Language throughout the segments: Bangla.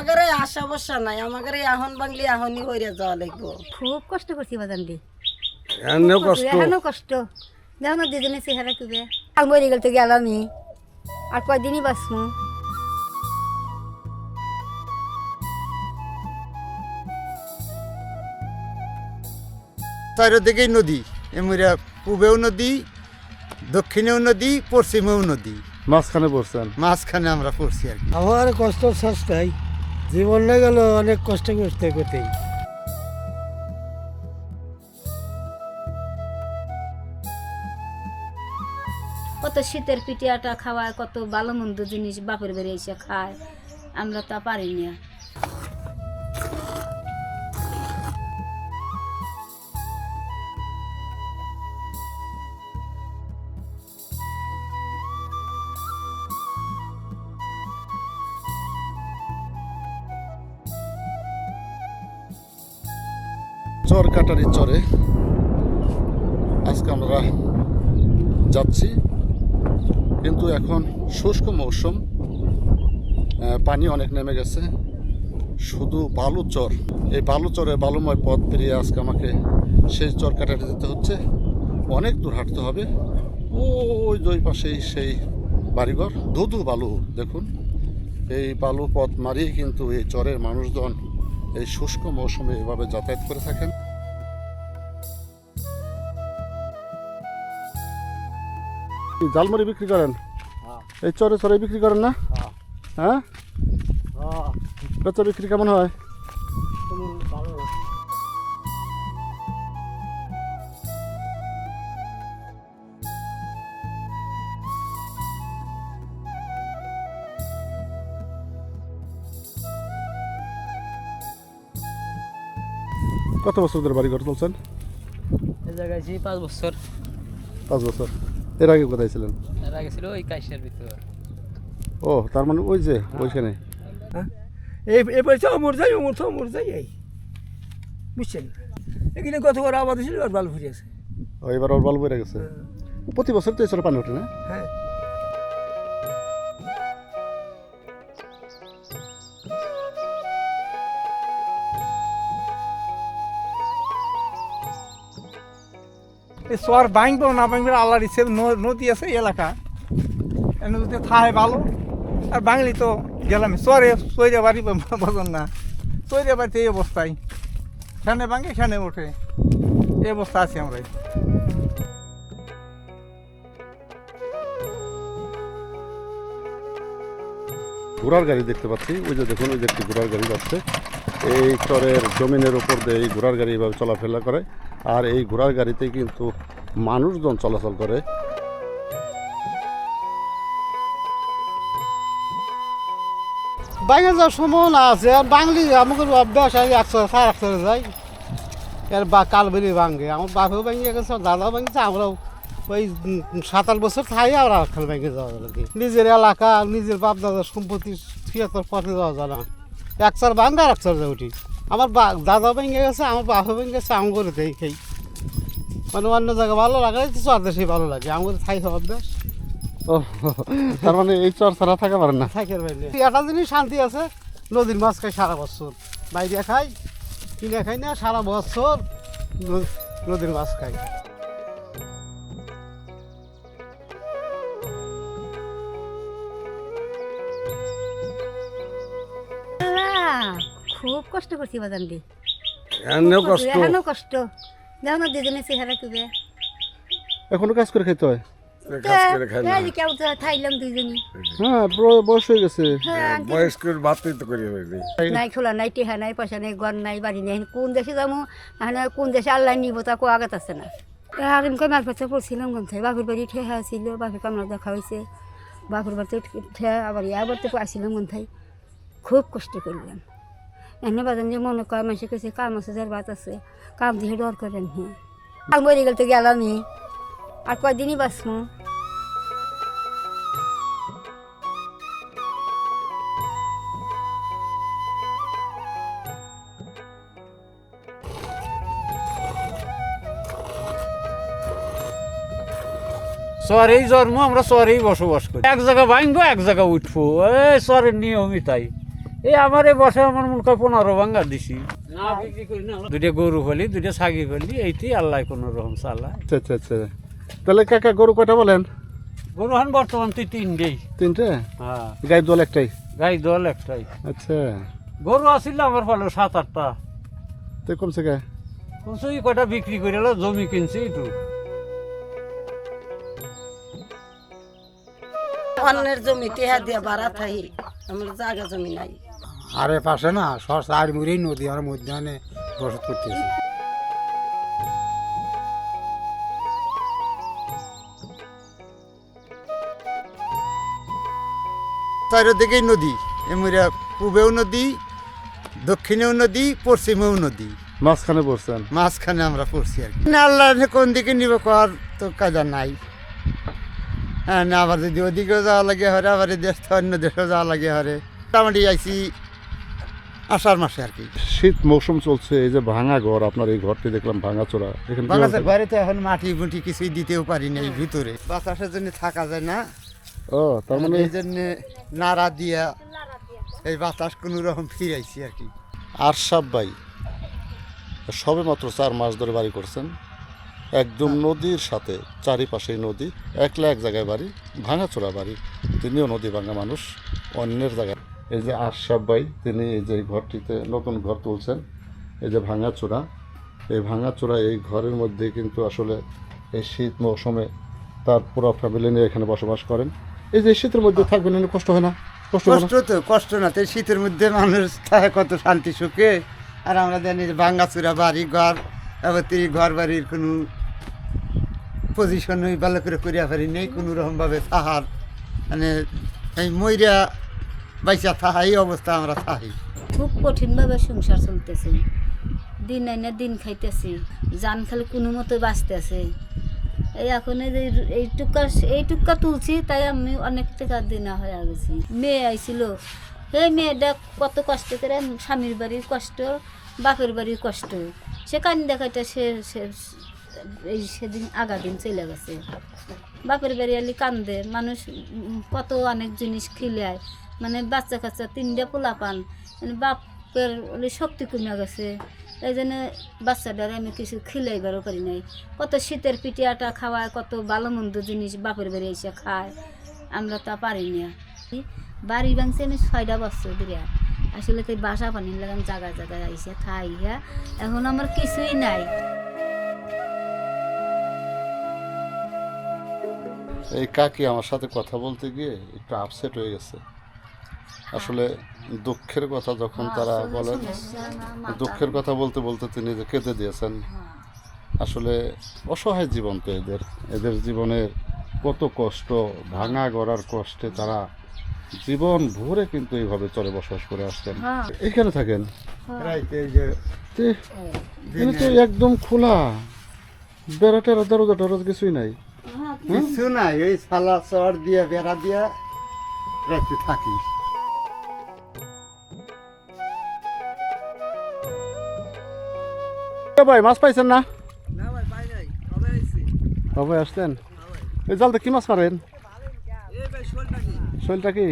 আমাদের আশা বর্ষা নাই আমাদের আহন বাংলি আহনই হইয়া যাওয়া লাগবো। খুব কষ্ট করছি বাজান দি। কষ্ট। এখনও কষ্ট। দেখো না দুজনে চেহারা তুবে আর মরে গেল তো গেলামই আর কয়দিনই বাঁচমু? চারিদিকেই নদী এমরা পূবেও নদী দক্ষিণেও নদী পশ্চিমেও নদী। মাঝখানে পড়ছেন। মাঝখানে আমরা পড়ছি আর কি। আমার কষ্ট জীবন না গেল, অনেক কষ্ট করতে করতেই। কত শীতের পিটিয়াটা খাওয়ায়, কত ভালো মন্দ জিনিস বাপের বেড়ে এসে খায়। আমরা তা পারি না। চর কাটারি চরে আজকে আমরা যাচ্ছি। কিন্তু এখন শুষ্ক মৌসুম পানি অনেক নেমে গেছে। শুধু বালু চর। এই বালু চরে বালুময় পথ পেরিয়ে আজকে আমাকে সেই চর কাটারি যেতে হচ্ছে। অনেক দূর হাঁটতে হবে। ওই দুই পাশেই সেই বাড়িঘর। ধুধু বালু, দেখুন। এই বালু পথ মারিয়ে কিন্তু এই চরের মানুষজন এই শুষ্ক মৌসুমে এভাবে যাতায়াত করে থাকেন। জালমুড়ি বিক্রি করেন? এই চরে চরে বিক্রি করেন না? হ্যাঁ। বেচা বিক্রি কেমন হয়? কত বছর ধরে বাড়ি ঘর চলছেন? এই জায়গায় জি পাঁচ বছর। পাঁচ বছর। এর আগে কোথায় ছিলেন? এর আগে ছিল ওই কাইসের ভিতর। ও তার মানে ওই যে ওইখানে। এই এবার তো অমর যাই অমর তো অমর যাই এই। বুঝছেন? এখানে কত করে আবাদ ছিল আর ভালো ফুটে আছে ও এবার ওর বল বইরে গেছে। প্রতি বছর তো এই চরে পানি ওঠে না? হ্যাঁ। চর ভাঙবো না ভাঙবে আল্লাহর ইচ্ছে নদী আছে এলাকা। নদীতে থায় ভালো। আর বাঙালি তো গেলাম। চরে চৈরে বাড়ি বজন না। চৈরে বাড়িতে এই অবস্থায়। সেখানে ভাঙে সেখানে ওঠে। এই অবস্থা আছি আমরা। ঘোড়ার গাড়ি দেখতে পাচ্ছি। ওই যে দেখুন, ওই যে একটি ঘোড়ার গাড়ি যাচ্ছে। এই চরের জমিনের উপর দিয়ে এই ঘোড়ার গাড়ি এভাবে চলাফেরা করে। আর এই ঘোড়ার গাড়িতে কিন্তু মানুষজন চলাচল করে। বাইরে যাওয়ার সম্ভাবনা আছে। আর বাঙালি আমাকে অভ্যাস আছে একশো সাড়ে একশো যাই। এর বা কাল বেরিয়ে ভাঙে। আমার বাপেও ভেঙে গেছে দাদাও ভেঙেছে, আমরাও ওই সাত আট বছর থাই আর খাল ভেঙে যাওয়া লাগে নিজের এলাকা, নিজের বাপ দাদার সম্পত্তি থিয়াত্তর পথে যাওয়া যায় না। এক চার ভাঙবে আর এক চার যায় উঠি আমার বা দাদাও ভেঙে গেছে আমার বাপও ভেঙে গেছে আম করে দেই খাই। মানে অন্য জায়গায় ভালো লাগে তো চর দেশেই ভালো লাগে। আমার থাই অভ্যাস। ও তার মানে এই চর ছাড়া থাকা পারেন না? থাকে একটা জিনিস শান্তি আছে নদীর মাছ খাই সারা বছর। বাইরে খাই কিনে খাই না সারা বছর নদীর মাছ খাই। খুব কষ্ট করছি বাজান দি। এনে কষ্ট। এখনও কষ্ট। দেখো না দুজনে চেহারা তুবে এখনও কাজ করে খেতে হয়? হ্যাঁ হয়ে হ্যাঁ, কোন দেশে যাব কোন দেশে আল্লাহ নিব তা কো আগাত আছে না। আর এমনি মার পাশে পড়ছিলাম গন্থায় বাপুর বাড়ি ঠেহা ছিল বাপের কামড়া দেখা হয়েছে বাপুর বাড়িতে ঠেহা আবার ইয়া বাড়িতে আসছিলাম গন্থায় খুব কষ্ট করলাম। এমনি বাজান যে মনে করে মানুষের কাছে কাম আছে, যার বাত আছে, কাম দিয়ে ডর করেন হ্যাঁ আর মরে গেল তো গেলামই। আর কয়দিনই বাঁচবো শহরেই জন্ম, আমরা শহরেই বসবাস করি। এক জায়গা ভাঙবো, এক জায়গা উঠবো। এই শহরের নিয়মই তাই। এই আমার এই বছর আমার মনে হয় পনেরো ভাঙ্গা দিছি। দুইটা গরু ফেলি দুইটা ছাগি ফেলি এইটাই আল্লাহ কোনো রকম চালায় আচ্ছা আচ্ছা আচ্ছা। তাহলে কাকা গরু কয়টা বলেন? গরু এখন বর্তমান তুই তিনটেই তিনটে? হ্যাঁ। গাই দল একটাই? গাই দল একটাই। আচ্ছা। গরু আসিল আমার ফলে সাত আটটা। তো কমছে গায়ে কমসে কম কয়টা বিক্রি করে এলো, জমি কিনছি একটু অন্যের জমি টেহা দিয়ে বাড়া থাই আমার জায়গা জমি নাই। আরে পাশে না সর চার মুড়েই নদী আর মধ্যাহ্নে বসত করতেছি। চারিদিকেই নদী এমরা পূবেও নদী দক্ষিণেও নদী পশ্চিমেও নদী। মাঝখানে পড়ছেন? মাঝখানে আমরা পড়ছি আর কি। না আল্লাহ কোন দিকে নিব কর তো কাজা নাই। হ্যাঁ না আবার যদি ওদিকেও যাওয়া লাগে হরে আবার দেশ অন্য দেশেও যাওয়া লাগে হরে। মোটামুটি আইছি আষাঢ় মাসে আর কি। শীত মৌসুম চলছে এই যে ভাঙা ঘর আপনার এই ঘরটি দেখলাম ভাঙা চোরা এখানে কি বাংলাদেশের তো এখন মাটি মুটি কিছুই দিতেও পারি না এই ভিতরে বাতাসের জন্য থাকা যায় না। ও তার মানে এই জন্য নাড়া দিয়া এই বাতাস কোনো রকম ফিরাইছি আর কি। আরশাব ভাই সবে মাত্র চার মাস ধরে বাড়ি করছেন। একদম নদীর সাথে চারিপাশেই নদী একলা এক জায়গায় বাড়ি ভাঙাচোরা বাড়ি। তিনিও নদী ভাঙা মানুষ অন্যের জায়গায় এই যে আরশাব ভাই, তিনি এই যে ঘরটিতে নতুন ঘর তুলছেন, এই যে ভাঙাচোরা। এই ভাঙাচোরা এই ঘরের মধ্যে কিন্তু আসলে এই শীত মৌসুমে তার পুরো ফ্যামিলি নিয়ে এখানে বসবাস করেন। এই যে শীতের মধ্যে থাকবেন কষ্ট হয় না? কষ্ট তো, কষ্ট না। তো শীতের মধ্যে মানুষ থাকে, কত শান্তি সুখে। আর আমরা জানি যে ভাঙ্গাচুরা বাড়ি, ঘর এবার তুই ঘর বাড়ির কোনো পজিশন ভালো করে করিয়া পারি নেই, কোনো রকমভাবে থাহার মানে এই ময়রা বাইসা থাহা এই অবস্থা আমরা থাকি খুব কঠিনভাবে সংসার চলতেছে। দিন আইনা দিন খাইতেছি জান খালি কোনো মতো বাঁচতেছে। এই এখন এই টুকা এই টুকা তুলছি, তাই আমি অনেক টাকা দিনা হয়ে গেছি। মেয়ে আইছিল। এই মেয়েটা কত কষ্ট করে, স্বামীর বাড়ির কষ্ট, বাপের বাড়ির কষ্ট। সে কান দেখাটা সে এই সেদিন আগা দিন চলে গেছে। বাপের বাড়ি আলি কান্দে, মানুষ কত অনেক জিনিস খিলায়। মানে বাচ্চা কাচ্চা তিনটা পোলা পান মানে বাপের ওলি শক্তি কমে গেছে। এই জন্য বাচ্চাটারে আমি কিছু খিলাইবারও পারি নাই। কত শীতের পিঠে আটা খাওয়ায়, কত ভালো মন্দ জিনিস বাপের বাড়ি এসে খায়। আমরা তা পারি না। বাড়ি ভাঙছে আমি ছয়টা বছর ধরে। আসলে তো বাসা পানি লাগান জায়গায় জায়গায় আইসে খাই হ্যাঁ। এখন আমার কিছুই নাই। এই কাকি আমার সাথে কথা বলতে গিয়ে একটু আপসেট হয়ে গেছে। আসলে দুঃখের কথা যখন তারা বলেন দুঃখের কথা বলতে বলতে তিনি যে কেঁদে দিয়েছেন আসলে অসহায় জীবন তো এদের। এদের জীবনের কত কষ্ট ভাঙা গড়ার কষ্টে তারা জীবন ভরে কিন্তু এইভাবে চলে বসবাস করে আসছেন। হ্যাঁ। এখানে থাকেন? রাইতে এই যে তে, একদম খোলা। বেড়া টেরা দরজা টরজ কিছুই নাই। কিছু নাই ওই সালা চর দিয়ে বেড়া দিয়ে রাখতে থাকি। এ ভাই? মাছ পাইছেন না? কবে আসতেন এই জালতে কি মাছ মারেন? শোলটা কি?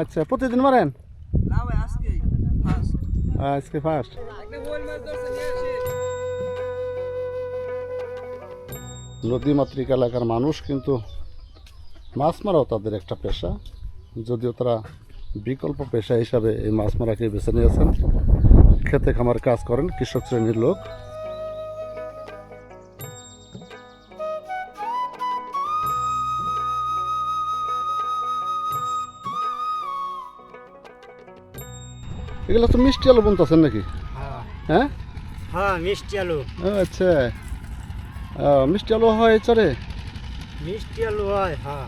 আচ্ছা প্রতিদিন মারেন? আজকে ফার্স্ট। নদীমাতৃক এলাকার মানুষ কিন্তু মাছ মারাও তাদের একটা পেশা। যদিও তারা বিকল্প পেশা হিসাবে এই মাছ মারাকে বেছে নিয়েছেন। খেতে খামার কাজ করেন কৃষক শ্রেণির লোক। এগুলো তো মিষ্টি আলু বুনতেছেন নাকি? হ্যাঁ। হ্যাঁ? মিষ্টি আলু। আচ্ছা। মিষ্টি আলু হয় চরে? মিষ্টি আলু হয় হ্যাঁ।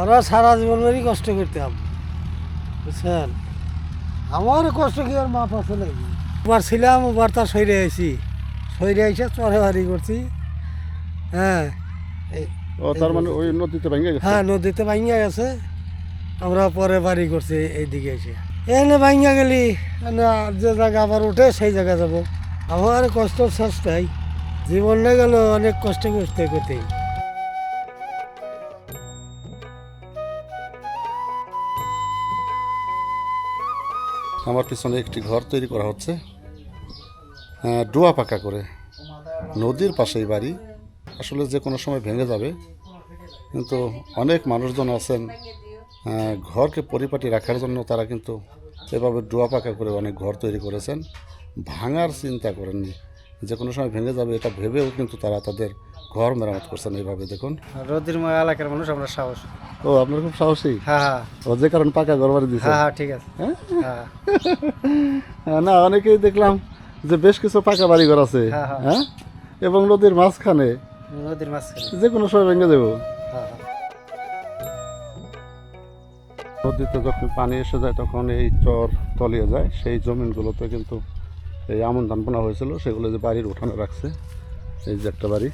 আমরা সারা জীবন কষ্ট করতাম বুঝছেন? আমার কষ্ট কি আর মাপ আছে নাকি একবার ছিলাম ওবার তার সৈরে আইছি। সৈরে আইসে চরে বাড়ি করছি। হ্যাঁ ও তার মানে ওই নদীতে ভেঙে গেছে? হ্যাঁ নদীতে ভাঙ্গা গেছে। আমরা পরে বাড়ি করছি এইদিকে এসে এনে ভাঙ্গা গেলি না যে জায়গা আবার উঠে সেই জায়গা যাব। আমার কষ্ট শেষ নাই। জীবনটা গেল অনেক কষ্ট করতে করতে আমার পিছনে একটি ঘর তৈরি করা হচ্ছে। ডোয়া পাকা করে। নদীর পাশেই বাড়ি। আসলে যে কোনো সময় ভেঙে যাবে। কিন্তু অনেক মানুষজন আছেন ঘরকে পরিপাটি রাখার জন্য তারা কিন্তু এভাবে ডোয়া পাকা করে অনেক ঘর তৈরি করেছেন। ভাঙার চিন্তা করেননি। যে কোনো সময় ভেঙে যাবে এটা ভেবেও কিন্তু তারা তাদের ঘর মেরামত করছেন এইভাবে দেখুন। রোদির এলাকার মানুষ আমরা সাহস। ও আপনার খুব সাহসী? হ্যাঁ হ্যাঁ। ও যে কারণ পাকা ঘর বাড়ি দিচ্ছে হ্যাঁ ঠিক আছে। হ্যাঁ? হ্যাঁ? হ্যাঁ, না অনেকেই দেখলাম যে বেশ কিছু পাকা বাড়ি ঘর আছে হ্যাঁ, হ্যাঁ। হ্যাঁ? এবং নদীর মাঝখানে নদীর মাঝখানে। যে কোনো সময় ভেঙে দেবো। হ্যাঁ নদীতে যখন পানি এসে যায় তখন এই চর তলিয়ে যায়। সেই জমিনগুলোতে কিন্তু এই আমন ধান বোনা হয়েছিল। সেগুলো যে বাড়ির উঠানে রাখছে এই যে একটা বাড়ি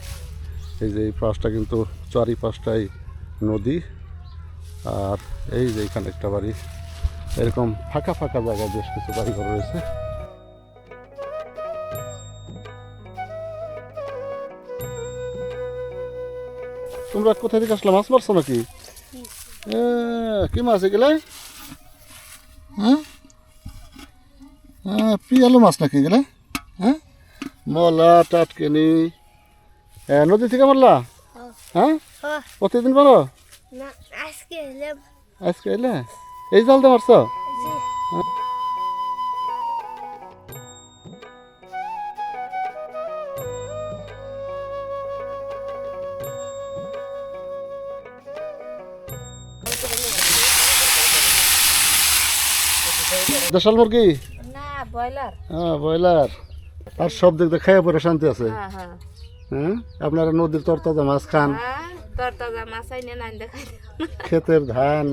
এই যে এই পাশটা কিন্তু চারি পাশটাই নদী। আর এই যে এখানে একটা বাড়ি এরকম ফাঁকা ফাঁকা জায়গায় বেশ কিছু বাড়ি ঘর রয়েছে। তোমরা কোথা থেকে আসলে? মাছ মারছো নাকি? কি মাছ এগুলা হ্যাঁ? হ্যাঁ পিয়ালো মাছ নাকি এগুলা হ্যাঁ? মলা টাটকেনি। এ, নদী থেকে মারলা? হ্যাঁ। প্রতিদিন মারো? না আজকে আজকে এলে? এই জাল দিয়ে মারছো? দেশাল মুরগি? না ব্রয়লার। হ্যাঁ ব্রয়লার। আর সব দিক দিয়ে খাইয়া পরে শান্তি আছে। হ্যাঁ হ্যাঁ। হ্যাঁ? আপনারা নদীর তরতাজা মাছ খান। হ্যাঁ তোর মাছ আইনে না দেখাই ক্ষেতের ধান।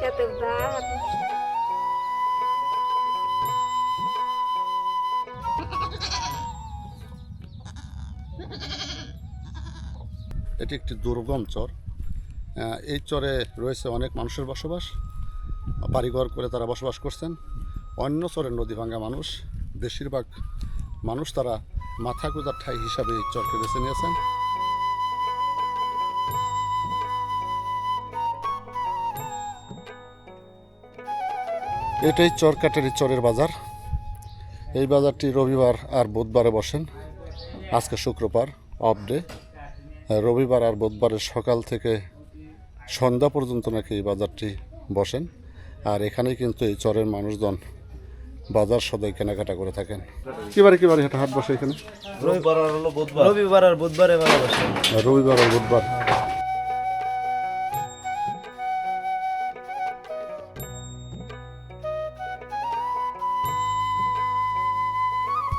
খেতে ভাত এটি একটি দুর্গম চর এই চরে রয়েছে অনেক মানুষের বসবাস। বাড়িঘর করে তারা বসবাস করছেন। অন্য চরের নদী ভাঙ্গা মানুষ, বেশিরভাগ মানুষ তারা মাথা গোজার ঠাই হিসাবে এই চরকে বেছে নিয়েছেন। এটাই চরকাটারি চরের বাজার। এই বাজারটি রবিবার আর বুধবারে বসেন। আজকে শুক্রবার অফ ডে রবিবার আর বুধবারের সকাল থেকে সন্ধ্যা পর্যন্ত নাকি এই বাজারটি বসেন। আর এখানেই কিন্তু এই চরের মানুষজন বাজার সদাই কেনাকাটা করে থাকেন। কিবারে কিবারে হাট হাট বসে এখানে? রবিবার আর বুধবারে। মেলা বসে। রবিবার আর বুধবার।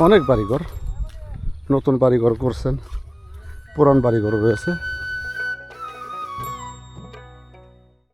অনেক বাড়িঘর নতুন বাড়িঘর করছেন পুরান বাড়িঘর রয়েছে।